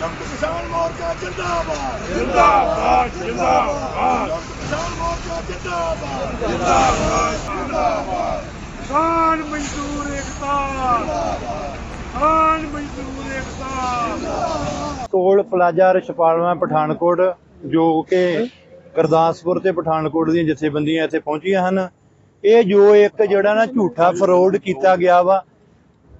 ਸੰਯੁਕਤ ਕਿਸਾਨ ਮੋਰਚਾ ਜਿੰਦਾਬਾਦ। ਜਿੰਦਾਬਾਦ ਜਿੰਦਾਬਾਦ। ਸੰਯੁਕਤ ਕਿਸਾਨ ਮੋਰਚਾ ਜਿੰਦਾਬਾਦ। ਕਿਸਾਨ ਮਜ਼ਦੂਰ ਏਕਤਾ। ਕਿਸਾਨ ਮਜ਼ਦੂਰ ਏਕਤਾ। ਟੋਲ ਪਲਾਜ਼ਾ ਰਛਪਾਲਵਾ ਪਠਾਨਕੋਟ ਜੋ ਕਿ ਗੁਰਦਾਸਪੁਰ ਤੇ ਪਠਾਨਕੋਟ ਦੀਆਂ ਜਥੇਬੰਦੀਆਂ ਇੱਥੇ ਪਹੁੰਚੀਆਂ ਹਨ। ਇਹ ਜੋ ਇੱਕ ਜਿਹੜਾ ਨਾ ਝੂਠਾ ਫਰੋਡ ਕੀਤਾ ਗਿਆ ਵਾ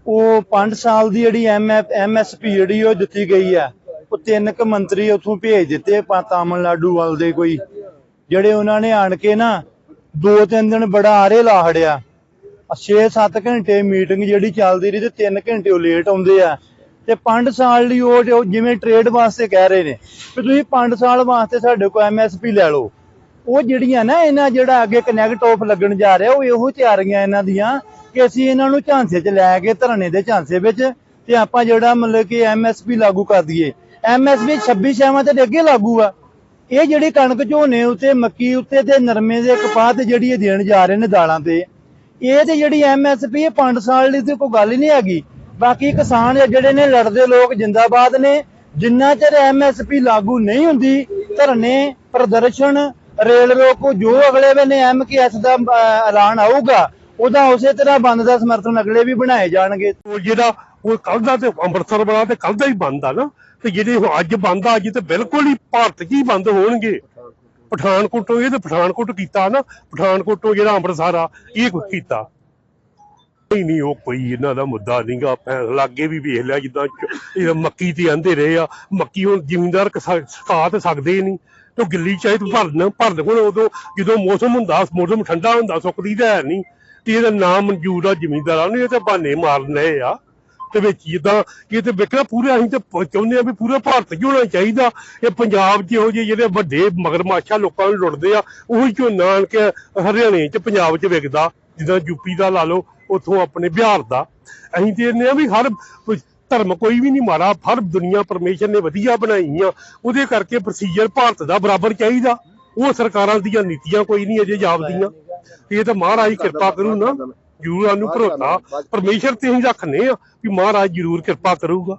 ਉਹ 5 ਸਾਲ ਦੀ ਜਿਹੜੀ ਐਮਐਸਪੀ ਜਿਹੜੀ ਉਹ ਦਿੱਤੀ ਗਈ ਆ ਉਹ ਤਿੰਨ ਕ ਮੰਤਰੀ ਉਥੋਂ ਭੇਜ ਦਿੱਤੇ ਪਾ ਤਾਮਿਲਨਾਡੂ ਵੱਲ ਦੇ ਕੋਈ। ਜਿਹੜੇ ਉਹਨਾਂ ਨੇ ਆਣ ਕੇ ਨਾ, ਦੋ ਤਿੰਨ ਦਿਨ ਬੜਾ ਆਰੇ ਲਾ ਹੜਿਆ। 6-7 ਘੰਟੇ ਮੀਟਿੰਗ ਜਿਹੜੀ ਚੱਲਦੀ ਰਹੀ ਤੇ 3 ਘੰਟੇ ਉਹ ਲੇਟ ਆਉਂਦੇ ਆ। ਤੇ 5 ਸਾਲ ਲਈ ਉਹ ਜਿਵੇਂ ਟ੍ਰੇਡ ਵਾਸਤੇ ਕਹਿ ਰਹੇ ਨੇ, ਵੀ ਤੁਸੀਂ 5 ਸਾਲ ਵਾਸਤੇ ਸਾਡੇ ਕੋਲ ਐਮਐਸਪੀ ਲੈ ਲਓ। ਉਹ ਜਿਹੜੀਆਂ ਨਾ ਇਹਨਾਂ ਜਿਹੜਾ ਅੱਗੇ ਕਨੈਕਟ ਆਫ ਲੱਗਣ ਜਾ ਰਿਹਾ, ਉਹ ਇਹੋ ਤਿਆਰੀਆਂ ਇਹਨਾਂ ਦੀਆਂ ਕਿ ਅਸੀਂ ਇਹਨਾਂ ਨੂੰ ਝਾਂਸੇ 'ਚ ਲੈ ਕੇ ਧਰਨੇ ਦੇ ਝਾਂਸੇ ਵਿੱਚ ਤੇ ਆਪਾਂ ਜਿਹੜਾ ਮਤਲਬ ਕਿ ਐਮਐਸਪੀ ਲਾਗੂ ਕਰ ਦਈਏ। ਐਮਐਸਪੀ 26 ਛੇਵਾਂ ਤੇ ਅੱਗੇ ਲਾਗੂ ਆ। ਇਹ ਜਿਹੜੀ ਕਣਕ ਝੋਨੇ ਉੱਤੇ, ਮੱਕੀ ਉੱਤੇ ਤੇ ਨਰਮੇ ਦੇ ਕਪਾਹ ਤੇ ਜਿਹੜੀ ਇਹ ਦੇਣ ਜਾ ਰਹੇ ਨੇ ਦਾਲਾਂ ਤੇ, ਇਹ ਤੇ ਜਿਹੜੀ ਐਮਐਸਪੀ ਇਹ 5 ਸਾਲ ਲਈ ਤੇ ਕੋਈ ਗੱਲ ਹੀ ਨਹੀਂ ਹੈਗੀ। ਬਾਕੀ ਕਿਸਾਨ ਜਿਹੜੇ ਨੇ ਲੜਦੇ ਲੋਕ ਜਿੰਦਾਬਾਦ ਨੇ। ਜਿੰਨਾ ਚਿਰ ਐਮਐਸਪੀ ਲਾਗੂ ਨਹੀਂ ਹੁੰਦੀ, ਧਰਨੇ, ਪ੍ਰਦਰਸ਼ਨ ਰੇਲ ਰੋਕੋ ਜੋ ਅਗਲੇ ਵੇਲੇ ਐਮਕੇਐਸ ਦਾ ਐਲਾਨ ਆਊਗਾ, ਉਹਦਾ ਉਸੇ ਤਰ੍ਹਾਂ ਬੰਦ ਦਾ ਸਮਰਥਨ ਅਗਲੇ ਵੀ ਬਣਾਏ ਜਾਣਗੇ। ਉਹ ਜਿਹੜਾ, ਉਹ ਕੱਲ ਦਾ ਤੇ ਅੰਮ੍ਰਿਤਸਰ ਵਾਲਾ ਤੇ ਕੱਲ ਦਾ ਹੀ ਬੰਦ ਆ ਨਾ। ਤੇ ਜਿਹੜੇ ਹੁਣ ਅੱਜ ਬੰਦ ਆ, ਅੱਜ ਤੇ ਬਿਲਕੁਲ ਹੀ ਭਾਰਤ 'ਚ ਹੀ ਬੰਦ ਹੋਣਗੇ? ਪਠਾਨਕੋਟੋਂ ਇਹ ਤੇ ਪਠਾਨਕੋਟ ਕੀਤਾ ਨਾ, ਪਠਾਨਕੋਟੋਂ ਜਿਹੜਾ ਅੰਮ੍ਰਿਤਸਰ ਆ, ਇਹ ਕੁਛ ਕੀਤਾ। ਨਹੀਂ ਨਹੀਂ, ਉਹ ਕੋਈ ਇਹਨਾਂ ਦਾ ਮੁੱਦਾ ਨਹੀਂਗਾ ਲਾਗੇ ਵੀ ਵੇਖ ਲਿਆ, ਜਿੱਦਾਂ ਇਹ ਮੱਕੀ ਤੇ ਆਂਦੇ ਰਹੇ ਆ। ਮੱਕੀ ਹੁਣ ਜ਼ਿਮੀਂਦਾਰ ਕਿਸਾ- ਤੇ ਸਕਦੇ ਹੀ ਨਹੀਂ। ਤੇ ਗਿੱਲੀ ਚਾਹੇ ਤੂੰ ਭਰਨ ਭਰਨ ਹੁਣ ਉਦੋਂ ਜਦੋਂ ਮੌਸਮ ਹੁੰਦਾ, ਮੌਸਮ ਠੰਡਾ ਹੁੰਦਾ, ਸੁੱਕਦੀ ਤਾਂ ਹੈ ਨਹੀਂ। ਤੇ ਇਹਦਾ ਨਾਮ ਮਨਜ਼ੂਰ ਆ ਜ਼ਿਮੀਂਦਾਰਾਂ ਨੂੰ, ਇਹ ਤਾਂ ਬਹਾਨੇ ਮਾਰਨ ਰਹੇ ਆ। ਤੇ ਵਿੱਚ ਜਿੱਦਾਂ ਇਹ ਤੇ ਵੇਖਣਾ ਪੂਰੇ, ਅਸੀਂ ਤੇ ਚਾਹੁੰਦੇ ਆ ਵੀ ਪੂਰੇ ਭਾਰਤ 'ਚ ਹੋਣਾ ਚਾਹੀਦਾ। ਇਹ ਪੰਜਾਬ 'ਚ ਇਹੋ ਜਿਹੇ ਜਿਹੜੇ ਵੱਡੇ ਮਗਰਮਾਸ਼ਾ ਲੋਕਾਂ ਨੂੰ ਲੁੱਟਦੇ ਆ, ਉਹੀ ਝੋਨਾ ਆਣ ਕੇ ਹਰਿਆਣੇ 'ਚ, ਪੰਜਾਬ 'ਚ ਵਿਕਦਾ। ਜਿੱਦਾਂ ਯੂਪੀ ਦਾ ਲਾ ਲਓ ਉੱਥੋਂ ਆਪਣੇ ਬਿਹਾਰ ਦਾ। ਅਸੀਂ ਤੇ ਇਹਨੇ ਆ ਵੀ ਹਰ ਧਰਮ ਕੋਈ ਵੀ ਨਹੀਂ ਮਾੜਾ, ਹਰ ਦੁਨੀਆ ਪਰਮੇਸ਼ਰ ਨੇ ਵਧੀਆ ਬਣਾਈ ਆ ਉਹਦੇ ਕਰਕੇ ਪ੍ਰੋਸੀਜਰ ਭਾਰਤ ਦਾ ਬਰਾਬਰ ਚਾਹੀਦਾ। ਉਹ ਸਰਕਾਰਾਂ ਦੀਆਂ ਨੀਤੀਆਂ ਕੋਈ ਨਹੀਂ ਅਜੇ ਜਾਪਦੀਆਂ। ਇਹ ਤਾਂ ਮਹਾਰਾਜ ਕਿਰਪਾ ਕਰੂ ਨਾ। ਜਰੂਰ ਸਾਨੂੰ ਭਰੋਸਾ। ਪਰਮੇਸ਼ਰ ਤੇ ਅਸੀਂ ਰੱਖਨੇ ਆ ਵੀ ਮਹਾਰਾਜ ਜਰੂਰ ਕਿਰਪਾ ਕਰੂਗਾ।